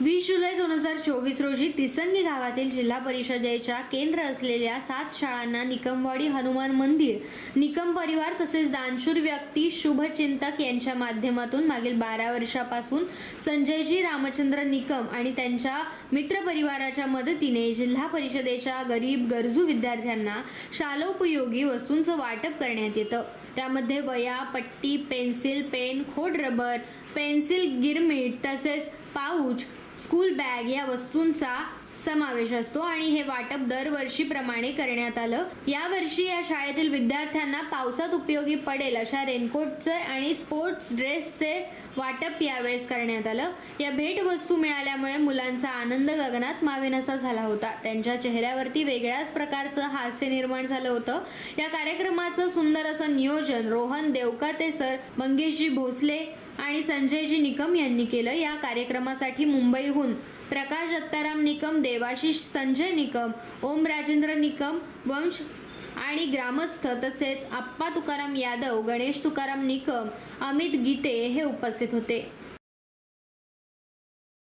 वीस जुलै दोन हजार चोवीस रोजी तिसंगी गावातील जिल्हा परिषदेच्या केंद्र असलेल्या सात शाळांना निकमवाडी हनुमान मंदिर निकम परिवार तसेच दानशूर व्यक्ती शुभचिंतक यांच्या माध्यमातून मागील बारा वर्षापासून संजयजी रामचंद्र निकम आणि त्यांच्या मित्रपरिवाराच्या मदतीने जिल्हा परिषदेच्या गरीब गरजू विद्यार्थ्यांना शालोपयोगी वस्तूंचं वाटप करण्यात येतं. त्यामध्ये वया पट्टी पेन्सिल पेन खोड रबर पेन्सिल गिरमिट तसेच पाऊच स्कूल बॅग या वस्तूंचा समावेश असतो आणि हे वाटप दरवर्षीप्रमाणे करण्यात आलं. यावर्षी या शाळेतील विद्यार्थ्यांना पावसात उपयोगी पडेल अशा रेनकोटचे आणि स्पोर्ट्स ड्रेसचे वाटप यावेळेस करण्यात आलं. या भेटवस्तू मिळाल्यामुळे मुलांचा आनंद गगनात मावेनसा झाला होता. त्यांच्या चेहऱ्यावरती वेगळ्याच प्रकारचं हास्य निर्माण झालं होतं. या कार्यक्रमाचं सुंदर असं नियोजन रोहन देवकाते सर मंगेशजी भोसले आणि संजयजी निकम यांनी केलं या कार्यक्रमासाठी मुंबईहून प्रकाश दत्ताराम निकम देवाशिष संजय निकम ओम राजेंद्र निकम वंश आणि ग्रामस्थ तसेच आप्पा तुकाराम यादव गणेश तुकाराम निकम अमित गीते हे उपस्थित होते.